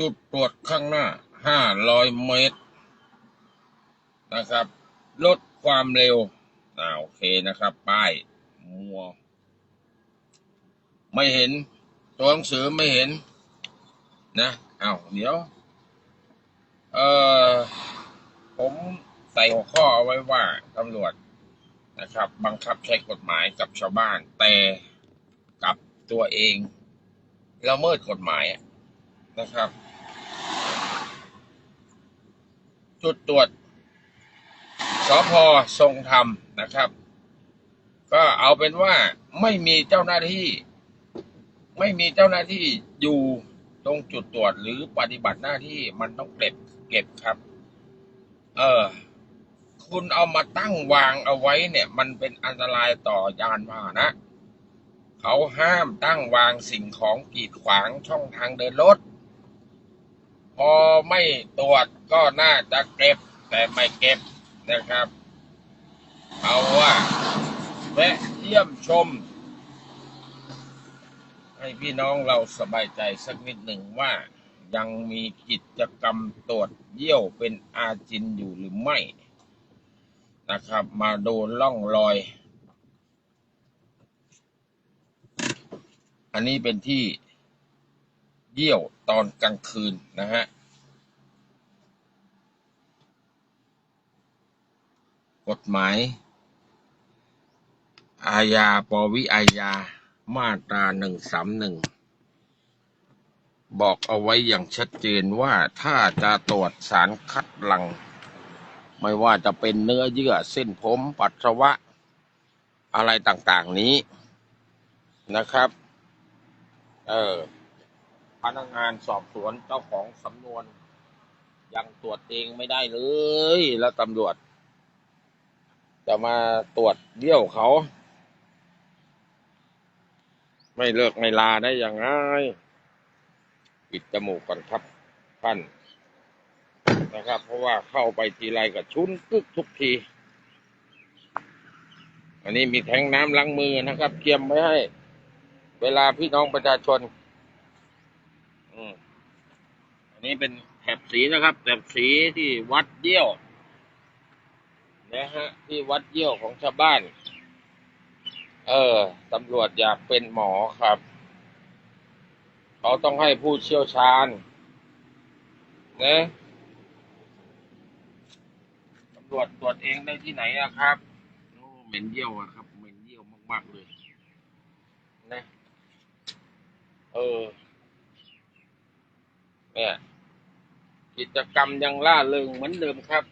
จุดตรวจข้างหน้าห้าร้อยเมตรนะครับ ลดความเร็วอ่าโอเคนะครับ ป้ายมัว ไม่เห็น ตัวหนังสือไม่เห็น นะอ้าวเดี๋ยว เออผมใส่หัวข้อเอาไว้ว่าตำรวจนะครับ บังคับใช้กฎหมายกับชาวบ้าน แต่กับตัวเองละเมิดกฎหมายนะครับ จุดตรวจสพทรงธรรมนะครับ ก็เอาเป็นว่าไม่มีเจ้าหน้าที่ ไม่มีเจ้าหน้าที่อยู่ตรงจุดตรวจหรือปฏิบัติหน้าที่มันต้องเก็บเก็บครับ เออคุณเอามาตั้งวางเอาไว้เนี่ย มันเป็นอันตรายต่อยานพาหนะ เขาห้ามตั้งวางสิ่งของกีดขวางช่องทางเดินรถ พอไม่ตรวจก็น่าจะเก็บ แต่ไม่เก็บนะครับ เอาว่าแวะเยี่ยมชม ให้พี่น้องเราสบายใจสักนิดหนึ่งว่ายังมีกิจกรรมตรวจเยี่ยวเป็นอาจินอยู่หรือไม่นะครับ มาดูล่องรอย อันนี้เป็นที่ เยี่ยวตอนกลางคืนนะฮะ กฎหมาย อาญาปวิอาญา มาตราหนึ่งสามหนึ่ง บอกเอาไว้อย่างชัดเจนว่าถ้าจะตรวจสารคัดหลัง ไม่ว่าจะเป็นเนื้อเยื่อเส้นผมปัสสาวะ อะไรต่างๆนี้นะครับ เออ พนักงานสอบสวนเจ้าของสำนวน ยังตรวจเองไม่ได้เลย แล้วตำรวจ จะมาตรวจเดี่ยวเขา ไม่เลิกไม่ลาได้อย่างไรปิดจมูกก่อนครับท่านนะครับ เพราะว่าเข้าไปทีไรก็ชุนกึกทุกที อันนี้มีแทงน้ำล้างมือนะครับเตรียมไว้ให้ เวลาพี่น้องประชาชน อืม อันนี้เป็นแถบสีนะครับแถบสีที่วัดเยี่ยวนะฮะที่วัดเยี่ยวของชาวบ้าน เออตำรวจอยากเป็นหมอครับ เขาต้องให้ผู้เชี่ยวชาญนะตำรวจตรวจเองได้ที่ไหนอะครับโอ้เหม็นเยี่ยวอะครับเหม็นเยี่ยวมากๆเลยนะเออ เนี่ย กิจกรรมยังล่าเริงเหมือนเดิมครับ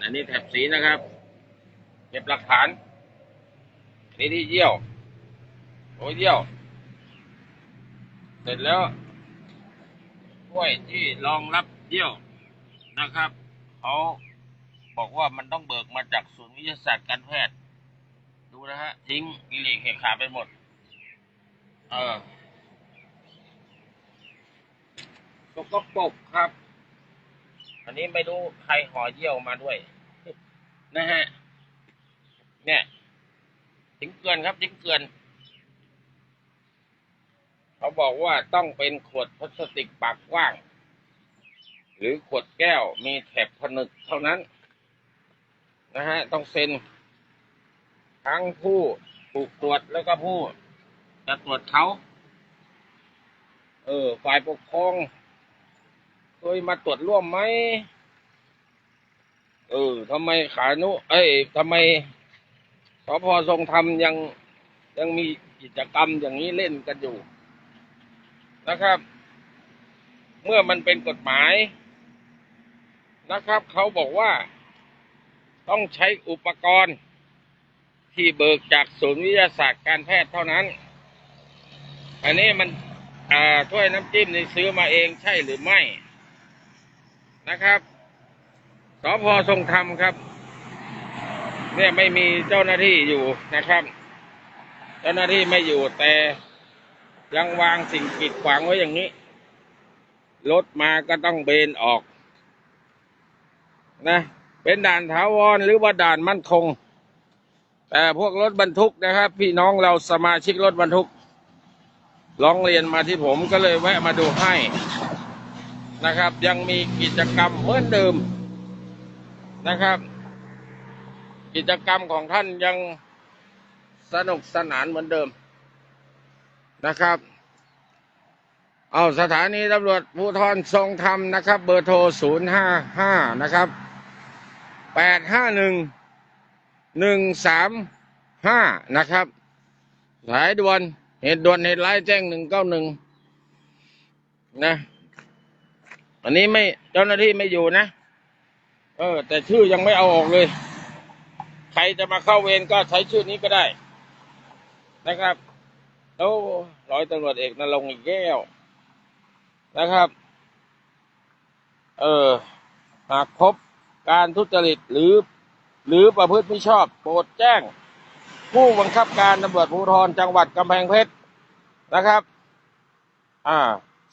อันนี้แถบสีนะครับ เก็บหลักฐานนนี่ที่เยี่ยว โอ้ยเยี่ยว เสร็จแล้วกล้วยที่รองรับเยี่ยวนะครับ เขาบอกว่ามันต้องเบิกมาจากศูนย์วิทยาศาสตร์การแพทย์ ดูนะฮะ ทิ้งกิเลสเขขาไปหมด เออ สกปรกครับ อันนี้ไม่รู้ใครห่อเยี่ยวมาด้วย นะฮะ เนี่ยทิ้งเกลือนครับทิ้งเกลือน เขาบอกว่าต้องเป็นขวดพลาสติกปากกว้าง หรือขวดแก้วมีแถบผนึกเท่านั้น นะฮะ ต้องเซ็น ทั้งผู้ถูกตรวจแล้วก็ผู้จะตรวจเขา เออ ฝ่ายปกครอง เคยมาตรวจร่วมไหมเออทำไมขานุ เอ้ยทำไมสพทรงธรรมยังยังมีกิจกรรมอย่างนี้เล่นกันอยู่นะครับ เมื่อมันเป็นกฎหมายนะครับ เขาบอกว่าต้องใช้อุปกรณ์ที่เบิกจากศูนย์วิทยาศาสตร์การแพทย์เท่านั้น อันนี้มันอ่าถ้วยน้ำจิ้มนี่ซื้อมาเองใช่หรือไม่ นะครับสพทรงธรรมครับ เนี่ยไม่มีเจ้าหน้าที่อยู่นะครับ เจ้าหน้าที่ไม่อยู่แต่ยังวางสิ่งกีดขวางไว้อย่างนี้ รถมาก็ต้องเบนออก นะ เป็นด่านถาวรหรือว่าด่านมั่นคง แต่พวกรถบรรทุกนะครับ พี่น้องเราสมาชิกรถบรรทุกร้องเรียนมาที่ผมก็เลยแวะมาดูให้ นะครับ ยังมีกิจกรรมเหมือนเดิมนะครับ กิจกรรมของท่านยังสนุกสนานเหมือนเดิมนะครับ เอาสถานีตำรวจภูธรทรงธรรมนะครับ เบอร์โทร 055 นะครับ 851 135 นะครับ สายด่วน เหตุด่วนเหตุร้ายแจ้ง 191 นะ อันนี้ไม่เจ้าหน้าที่ไม่อยู่นะ เออ แต่ชื่อยังไม่เอาออกเลย ใครจะมาเข้าเวรก็ใช้ชื่อนี้ก็ได้ นะครับแล้วร้อยตำรวจเอกนรงค์อีกแก้วนะครับ เออหากพบการทุจริตหรือ หรือประพฤติไม่ชอบ โปรดแจ้ง ผู้บังคับการตำรวจภูธรจังหวัดกำแพงเพชรนะครับ อ่า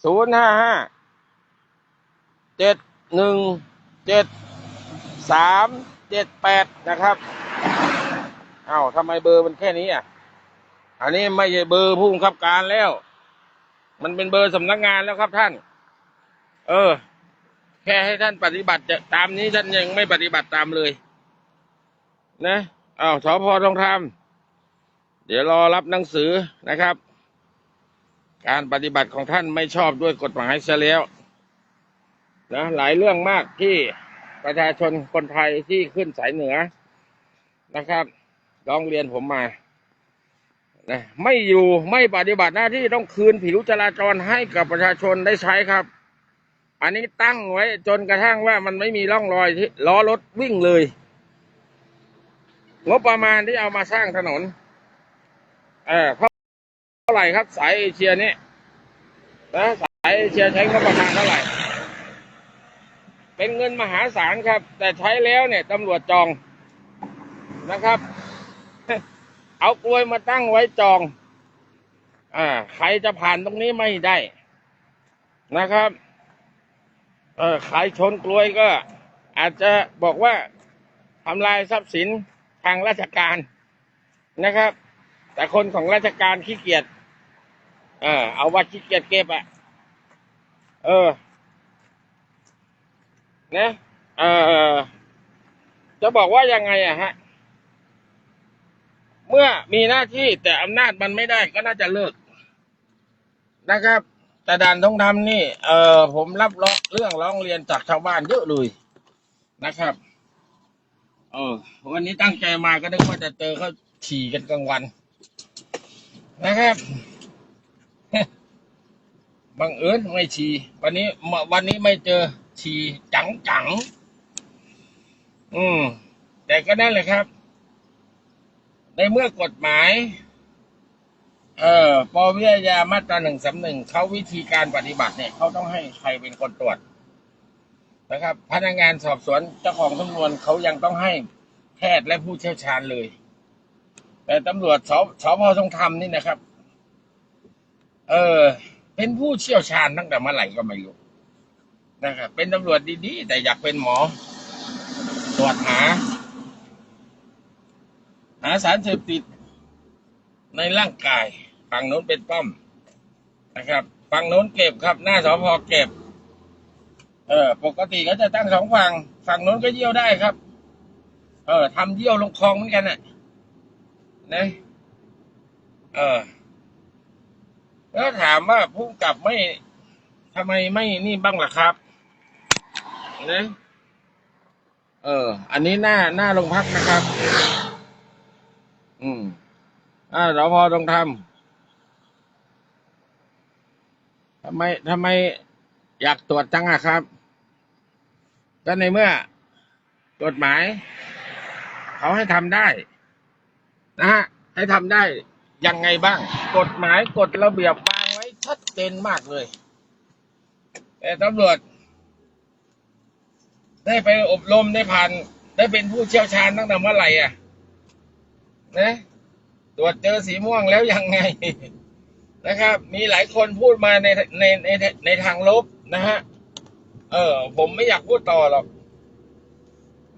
ศูนย์ห้าห้า เจ็ดหนึ่งเจ็ดสามเจ็ดแปดนะครับ เอ้าทำไมเบอร์มันแค่นี้อะ อันนี้ไม่ใช่เบอร์ผู้บังคับการแล้ว มันเป็นเบอร์สำนักงานแล้วครับท่าน เออ แค่ให้ท่านปฏิบัติจะตามนี้ท่านยังไม่ปฏิบัติตามเลย นะอ้าวสพทองธรรมเดี๋ยวรอรับหนังสือนะครับ การปฏิบัติของท่านไม่ชอบด้วยกฎหมายเสียแล้ว นะหลายเรื่องมากที่ประชาชนคนไทยที่ขึ้นสายเหนือนะครับร้องเรียนผมมานะไม่อยู่ไม่ปฏิบัติหน้าที่ต้องคืนผิวจราจรให้กับประชาชนได้ใช้ครับ อันนี้ตั้งไว้จนกระทั่งว่ามันไม่มีร่องรอยที่ล้อรถวิ่งเลย งบประมาณที่เอามาสร้างถนน เออเท่าไหร่ครับ สายเอเชียนี่นะสายเอเชียใช้งบประมาณเท่าไหร่ เป็นเงินมหาศาลครับ แต่ใช้แล้วเนี่ยตำรวจจองนะครับ เอากลวยมาตั้งไว้จอง อ่า ใครจะผ่านตรงนี้ไม่ได้นะครับ เออใครชนกลวยก็ อาจจะบอกว่าทำลายทรัพย์สินทางราชการนะครับ แต่คนของราชการขี้เกียจเออเอาว่าขี้เกียจเก็บอะเออ นะเออจะบอกว่ายังไงอะฮะ เมื่อมีหน้าที่แต่อำนาจมันไม่ได้ก็น่าจะเลิกนะครับ แต่ด่านทองธรรมนี่เออผมรับรองเรื่องร้องเรียนจากชาวบ้านเยอะเลยนะครับเออวันนี้ตั้งใจมาก็นึกว่าจะเจอเขาฉี่กันกลางวัน นะครับบังเอิญไม่ฉี่วันนี้วันนี้ไม่เจอ ฉี่จังจังๆอืม แต่ก็นั่นแหละครับ ในเมื่อกฎหมาย เอ่อปวิทยามาตราหนึ่งสำหนึ่งเขาวิธีการปฏิบัติเนี่ยเขาต้องให้ใครเป็นคนตรวจนะครับ พนักงานสอบสวนเจ้าของสำนวนเขายังต้องให้แพทย์และผู้เชี่ยวชาญเลย แต่ตำรวจสสพทรงธรรมนี่นะครับ เออเป็นผู้เชี่ยวชาญตั้งแต่เมื่อไหร่ก็ไม่รู้ นะครับเป็นตำรวจดีๆ แต่อยากเป็นหมอ ตรวจหา หาสารเสพติด ในร่างกาย ฝั่งโน้นเป็นป้อมนะครับฝั่งโน้นเก็บครับ หน้าสพเก็บ เออปกติก็จะตั้งสองฝั่งฝั่งโน้นก็เยี่ยวได้ครับ เออทำเยี่ยวลงคลองเหมือนกันน่ะนะเออแล้วถามว่าผู้กำกับไม่ทำไมไม่นี่บ้างล่ะครับ นะเออ อันนี้หน้าหน้าโรงพักนะครับ อืม อ่าสพต้องทำทำไมทำไมอยากตรวจจังอะครับ ก็ในเมื่อกฎหมาย เขาให้ทำได้ นะฮะ ให้ทำได้ยังไงบ้าง กฎหมายกฎระเบียบวางไว้ชัดเจนมากเลย แต่ตำรวจ ได้ไปอบรมได้ผ่าน ได้เป็นผู้เชี่ยวชาญตั้งแต่เมื่อไหร่อะ นะ ตรวจเจอสีม่วงแล้วยังไงนะครับ มีหลายคนพูดมาในในในในทางลบนะฮะ เออ ผมไม่อยากพูดต่อหรอก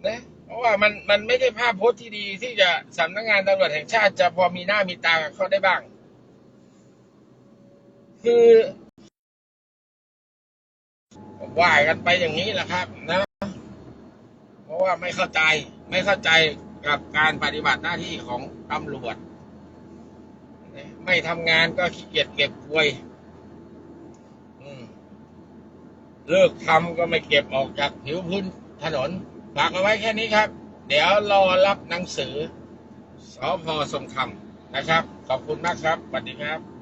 นะเพราะว่ามันมันไม่ใช่ภาพพจน์ที่ดีที่จะสำนักงานตำรวจแห่งชาติจะพอมีหน้ามีตาเขาได้บ้าง คือว่ากันไปอย่างนี้แหละครับนะ ว่าไม่เข้าใจไม่เข้าใจกับการปฏิบัติหน้าที่ของตำรวจ ไม่ทำงานก็ขี้เกียจเก็บกลวยเลิกทำก็ไม่เก็บออกจากผิวพื้นถนนฝากเอาไว้แค่นี้ครับ เดี๋ยวรอรับหนังสือสพทรงธรรมนะครับ ขอบคุณมากครับสวัสดีครับ